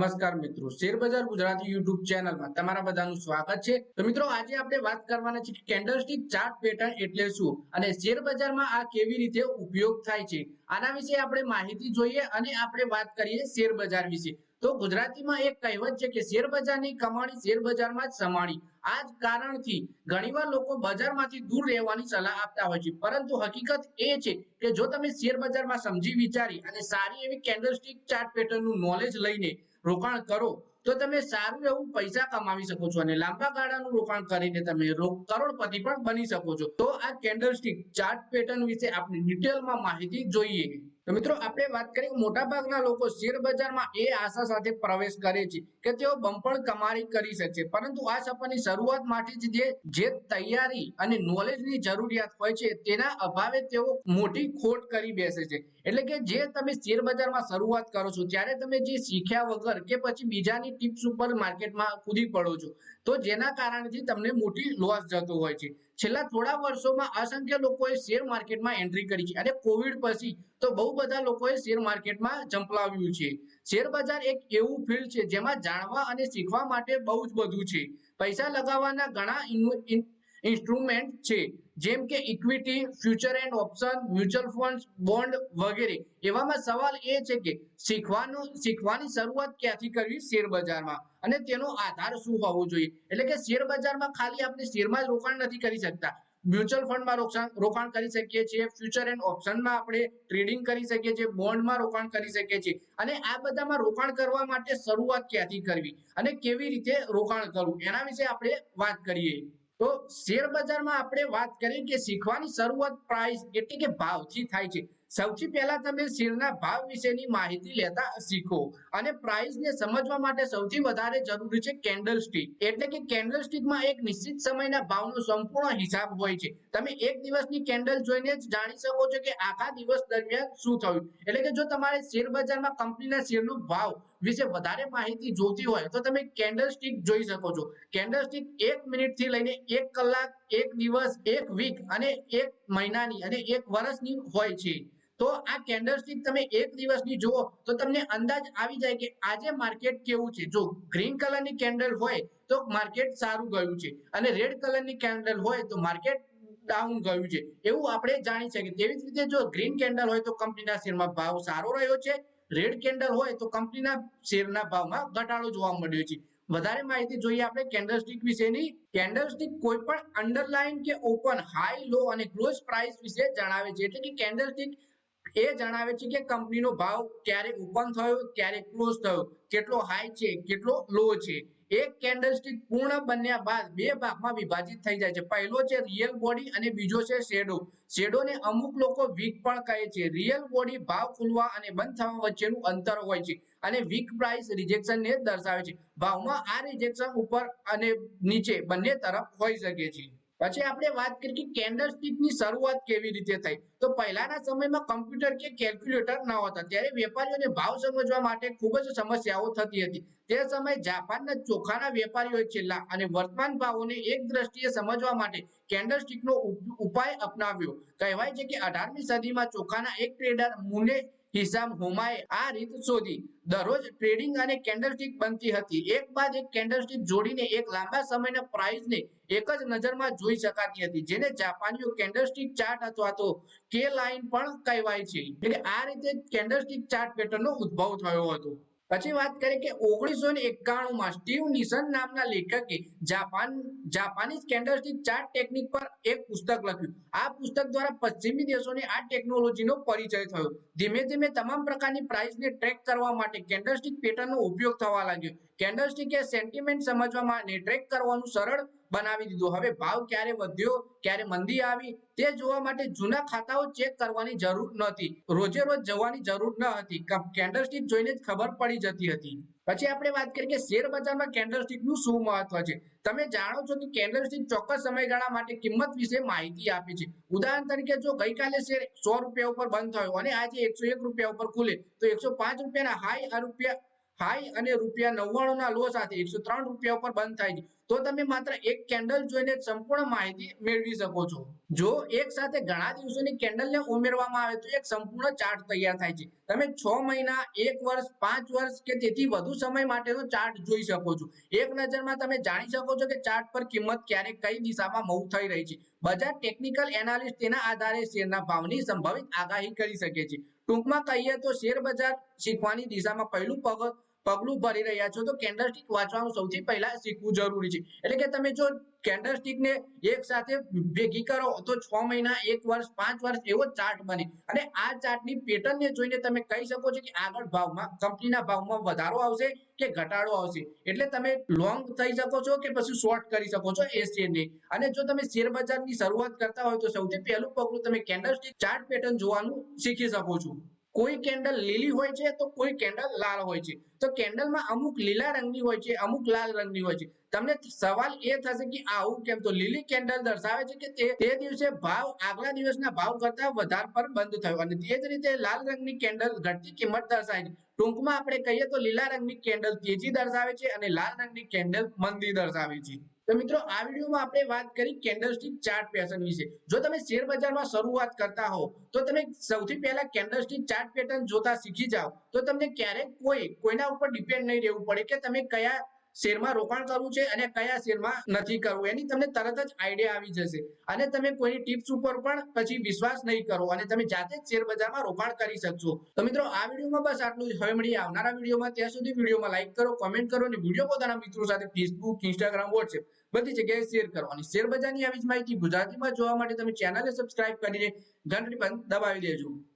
નમસ્કાર મિત્રો. શેરબજાર ગુજરાતી યુટ્યુબ ચેનલમાં તમારા બધાનું સ્વાગત છે. તો મિત્રો, આજે આપણે વાત કરવાના છે કે કેન્ડલસ્ટિક ચાર્ટ પેટર્ન એટલે શું? અને શેરબજારમાં આ કેવી રીતે ઉપયોગ થાય છે? આના વિશે આપણે માહિતી જોઈએ અને આપણે વાત કરીએ શેર બજાર વિશે. તો ગુજરાતીમાં એક કહેવત છે કે શેર બજારની કમાણી શેર બજારમાં જ સમાણી. આ જ કારણથી ઘણીવાર લોકો બજારમાંથી દૂર રહેવાની સલાહ આપતા હોય છે. પરંતુ હકીકત એ છે કે જો તમે શેર બજારમાં સમજી વિચારી અને સારી એવી કેન્ડલસ્ટિક ચાર્ટ પેટર્નનું નોલેજ લઈને રોકાણ કરો તો તમે સારું એવું પૈસા કમાવી શકો છો અને લાંબા ગાળાનું રોકાણ કરીને તમે કરોડપતિ પણ બની શકો છો. તો આ કેન્ડલસ્ટિક ચાર્ટ પેટર્ન વિશે આપણે ડિટેલમાં માહિતી જોઈએ. તો મિત્રો, આપણે વાત કરીએ મોટા ભાગના લોકો શેર બજારમાં એ આશા સાથે પ્રવેશ કરે છે કે તેઓ બમ્પર કમાણી કરી શકશે. પરંતુ આ સફરની શરૂઆત માટે જે જે તૈયારી અને નોલેજની જરૂરિયાત હોય છે, તેના અભાવે તેઓ મોટી ખોટ કરી બેસે છે. એટલે કે જે તમે શેર બજારમાં શરૂઆત કરો છો, ત્યારે તમે જે શીખ્યા વગર કે પછી બીજાની ટિપ્સ ઉપર માર્કેટમાં કૂદી પડો છો, તો જેના કારણથી તમને મોટી લોસ જતો હોય છે. છેલ્લા થોડા વર્ષોમાં અસંખ્ય લોકોએ શેર માર્કેટમાં એન્ટ્રી કરી છે. અને કોવિડ પછી તો બહુ બધા લોકોએ શેર માર્કેટમાં ઝંપલાવ્યું છે. શેર બજાર એક એવું ફિલ્ડ છે જેમાં જાણવા અને શીખવા માટે બહુ જ બધું છે. પૈસા લગાવવાના ઘણા ઇન્સ્ટ્રુમેન્ટ છે. જેમ કે equity future and option mutual fund bond વગેરે. એવામાં સવાલ એ છે કે શીખવાનું, શીખવાની શરૂઆત ક્યાંથી કરવી? શેર બજારમાં. અને તેનો આધાર શું હોવો જોઈએ? એટલે કે શેર બજારમાં ખાલી આપણે શેરમાં જ રોકાણ નથી કરી શકતા. મ્યુચ્યુઅલ ફંડમાં રોકાણ રોકાણ કરી શકીએ છીએ. ફ્યુચર એન્ડ ઓપ્શનમાં આપણે ટ્રેડિંગ કરી શકીએ છીએ. બોન્ડમાં રોકાણ કરી શકીએ છીએ. અને આ બધામાં રોકાણ કરવા માટે શરૂઆત ક્યાંથી કરવી? અને કેવી રીતે રોકાણ કરવું? એના વિશે આપણે વાત કરીએ. તો શેર બજારમાં આપણે વાત કરીએ કે શીખવાની શરૂઆત પ્રાઇસ એટલે કે ભાવથી થાય છે. સૌથી પહેલા તમે શેરના ભાવ વિશેની માહિતી લેતા શીખો અને પ્રાઇસને સમજવા માટે સૌથી વધારે જરૂરી છે કેન્ડલ સ્ટીક એટલે કે કેન્ડલ સ્ટિકમાં એક નિશ્ચિત સમયના ભાવનો સંપૂર્ણ હિસાબ હોય છે. તમે એક દિવસની કેન્ડલ જોઈને જ જાણી શકો છો કે આખા દિવસ દરમિયાન શું થયું. એટલે કે જો તમારે શેર બજારમાં કંપનીના શેરનો ભાવ વિશે વધારે માહિતી જોતી હોય તો તમે કેન્ડલ સ્ટીક જોઈ શકો છો. કેન્ડલ સ્ટિક એક મિનિટથી લઈને એક કલાક, એક દિવસ, એક વીક અને એક મહિનાની અને એક વર્ષની હોય છે. તો આ કેન્ડલ સ્ટિક તમે એક દિવસની જુઓ, તો તમને અંદાજ આવી જાય કે આજે માર્કેટ કેવું છે. જો ગ્રીન કલરની કેન્ડલ હોય, તો માર્કેટ સારું ગયું છે. અને રેડ કલરની કેન્ડલ હોય, તો માર્કેટ ડાઉન ગયું છે. એવું આપણે જાણી શકીએ. તેવી જ રીતે જો ગ્રીન કેન્ડલ હોય, તો કંપનીના શેરમાં ભાવ સારો રહ્યો છે. રેડ કેન્ડલ હોય, તો કંપનીના શેરના ભાવમાં ઘટાડો જોવા મળ્યો છે. વધારે માહિતી જોઈએ આપણે કેન્ડલસ્ટિક વિશેની. કેન્ડલસ્ટિક કોઈ પણ અંડરલાઈન કે ઓપન હાઈ લો અને ક્લોઝ પ્રાઇસ વિશે જણાવે છે. એટલે કે કેન્ડલસ્ટિક એ જણાવે છે કે કંપનીનો ભાવ ક્યારે ઓપન થયો, ક્યારે ક્લોઝ થયો, કેટલો હાઈ છે, કેટલો લો છે. એક કેન્ડલસ્ટિક પૂર્ણ બન્યા બાદ બે ભાગમાં વિભાજિત થઈ જાય છે. પહેલો છે રિયલ બોડી અને બીજો છે શેડો શેડોને અમુક લોકો વીક પણ કહે છે. રિયલ બોડી ભાવ ખુલવા અને બંધ થવા વચ્ચેનું અંતર હોય છે અને વીક પ્રાઇસ રિજેક્શન ને દર્શાવે છે. ભાવમાં આ રિજેક્શન ઉપર અને નીચે બંને તરફ હોઈ શકે છે. પછી આપણે વાત કરી કે કેન્ડલ શરૂઆત કેવી રીતે થઈ? તો પહેલાના સમયમાં કમ્પ્યુટર કે કેલ્ક્યુલેટર ન હતા. ત્યારે વેપારીઓને ભાવ સમજવા માટે ખૂબ જ સમસ્યાઓ થતી હતી. તે સમયે જાપાનના ચોખાના વેપારીઓએ છેલ્લા અને વર્તમાન ભાવોને એક દ્રષ્ટિએ સમજવા માટે કેન્ડલસ્ટિકનો ઉપ- ઉપાય અપનાવ્યો. કહેવાય છે કે અઢારમી સદીમાં ચોખાના એક ટ્રેડર મુને હિસામ હુમાએ આ રીત શોધી. દરરોજ ટ્રેડિંગ અને કેન્ડલસ્ટિક બનતી હતી. એક બાદ એક કેન્ડલસ્ટિક જોડીને એક લાંબા સમયના પ્રાઇસને એક જ નજરમાં જોઈ શકાતી હતી, જેને જાપાનીઓ કેન્ડલસ્ટિક ચાર્ટ અથવા તો કે લાઇન પણ કહેવાય છે. એટલે આ રીતે કેન્ડલસ્ટિક ચાર્ટ પેટર્નનો ઉદ્ભવ થયો હતો. પછી વાત કરીએ કે ઓગણીસો ને એકાણું માં સ્ટીવ નિશન નામના લેખકે Japan, Japanese candlestick chart technique પર એક પુસ્તક લખ્યું. આ પુસ્તક દ્વારા પશ્ચિમી દેશોને આ ટેકનોલોજીનો પરિચય થયો. ધીમે ધીમે તમામ પ્રકારની પ્રાઇસને ટ્રેક કરવા માટે કેન્ડલસ્ટિક પેટર્નનો ઉપયોગ થવા લાગ્યો. કેન્ડલસ્ટિક એ સેન્ટિમેન્ટ સમજવામાં અને ટ્રેક કરવાનું સરળ બનાવી દીધો. હવે ભાવ ક્યારે વધ્યો, ક્યારે મંદી આવી, તે જોવા માટે જૂના ખાતાઓ ચેક કરવાની જરૂર નહોતી. રોજે રોજ જવાની જરૂર ન હતી. કેન્ડલસ્ટિક જોઈને જ ખબર પડી જતી હતી. પછી આપણે વાત કરીએ કે શેર બજારમાં કેન્ડલસ્ટિકનું શું મહત્વ છે? તમે જાણો છો કે કેન્ડલસ્ટિક ચોક્કસ સમયગાળા માટે કિંમત વિશે માહિતી આપે છે. ઉદાહરણ તરીકે જો ગઈકાલે શેર સો રૂપિયા ઉપર બંધ થયો અને આજે એકસો એક રૂપિયા ઉપર ખુલે, તો એકસો પાંચ રૂપિયાના હાઈ રૂપિયા હાઈ અને રૂપિયા નવ્વાણું ના લો સાથે એકસો ત્રણ રૂપિયા ઉપર બંધ થાય છે. તો તમે માત્ર એક કેન્ડલ જોઈને સંપૂર્ણ માહિતી મેળવી શકો છો. જો એક સાથે ઘણા દિવસોની કેન્ડલને ઉમેરવામાં આવે તો એક સંપૂર્ણ ચાર્ટ તૈયાર થાય છે. તમે છ મહિના, એક વર્ષ, પાંચ વર્ષ કે તેથી વધુ સમય માટેનો ચાર્ટ જોઈ શકો છો. એક નજરમાં તમે જાણી શકો છો કે ચાર્ટ પર કિંમત ક્યારે કઈ દિશામાં મૂવ થઈ રહી છે. બજાર ટેકનિકલ એનાલિસ્ટ તેના આધારે શેરના ભાવની સંભવિત આગાહી કરી શકે છે. ટૂંકમાં કહીએ તો શેર બજાર શીખવાની દિશામાં પહેલું પગ પગલું ભરી રહ્યા છો તો કેન્ડલસ્ટિક વાંચવાનું સૌથી પહેલા શીખવું જરૂરી છે. એટલે કે તમે જો કેન્ડલસ્ટિક ને એક સાથે ભેગી કરો તો છ મહિના, એક વર્ષ, પાંચ વર્ષ એવો ચાર્ટ બને. અને આ ચાર્ટની પેટર્નને જોઈને તમે કહી શકો છો કે આગળ ભાવમાં કંપનીના ભાવમાં વધારો આવશે કે ઘટાડો આવશે. એટલે તમે લોંગ થઈ શકો છો કે પછી શોર્ટ કરી શકો છો એ શેરને અને જો તમે શેર બજારની શરૂઆત કરતા હોય તો સૌથી પહેલું પગલું તમે કેન્ડલસ્ટિક ચાર્ટ પેટર્ન જોવાનું શીખી શકો છો. કોઈ કેન્ડલ લીલી હોય છે તો કોઈ કેન્ડલ લાલ હોય છે. તો કેન્ડલમાં અમુક લીલા રંગની હોય છે, અમુક લાલ રંગની હોય છે. તમને સવાલ એ થશે કે આવું કેમ? તો લીલી કેન્ડલ દર્શાવે છે કે તે દિવસે ભાવ, આગલા દિવસના ભાવ કરતા વધારે પર બંધ થયો. અને તે જ રીતે લાલ રંગની કેન્ડલ ઘટતી કિંમત દર્શાવે છે. ટૂંકમાં આપણે કહીએ તો લીલા રંગની કેન્ડલ તેજી દર્શાવે છે અને લાલ રંગની કેન્ડલ મંદી દર્શાવે છે. તો મિત્રો, આ વિડીયોમાં આપણે વાત કરી કેન્ડલસ્ટિક ચાર્ટ પેટર્ન વિશે. જો તમે શેર બજારમાં શરૂઆત કરતા હો તો તમે સૌથી પહેલા કેન્ડલસ્ટિક ચાર્ટ પેટર્ન જોતા શીખી જાઓ. તો તમને ક્યારેક કોઈ, કોઈના ઉપર ડિપેન્ડ નહીં રહેવું પડે કે તમે કયા શેરમાં રોકાણ કરવું છે અને કયા શેરમાં નથી કરવું, એની તમને તરત જ આઈડિયા આવી જશે. અને તમે કોઈની ટિપ્સ ઉપર પણ પછી વિશ્વાસ નહીં કરો અને તમે જાતે જ શેર બજારમાં રોકાણ કરી શકશો. તો મિત્રો, આ વિડીયોમાં બસ આટલું જ. હવે મળીએ આવનારા વિડીયોમાં. ત્યાં સુધી વિડીયોમાં લાઈક કરો કોમેન્ટ કરો અને વીડિયો પોતાના મિત્રો સાથે ફેસબુક ઇન્સ્ટાગ્રામ વોટ્સએપ બધી જગ્યાએ શેર કરો. અને શેર બજારની આવી જ માહિતી ગુજરાતીમાં જોવા માટે તમે ચેનલને સબસ્ક્રાઇબ કરીને ઘંટડી પણ દબાવી દેજો.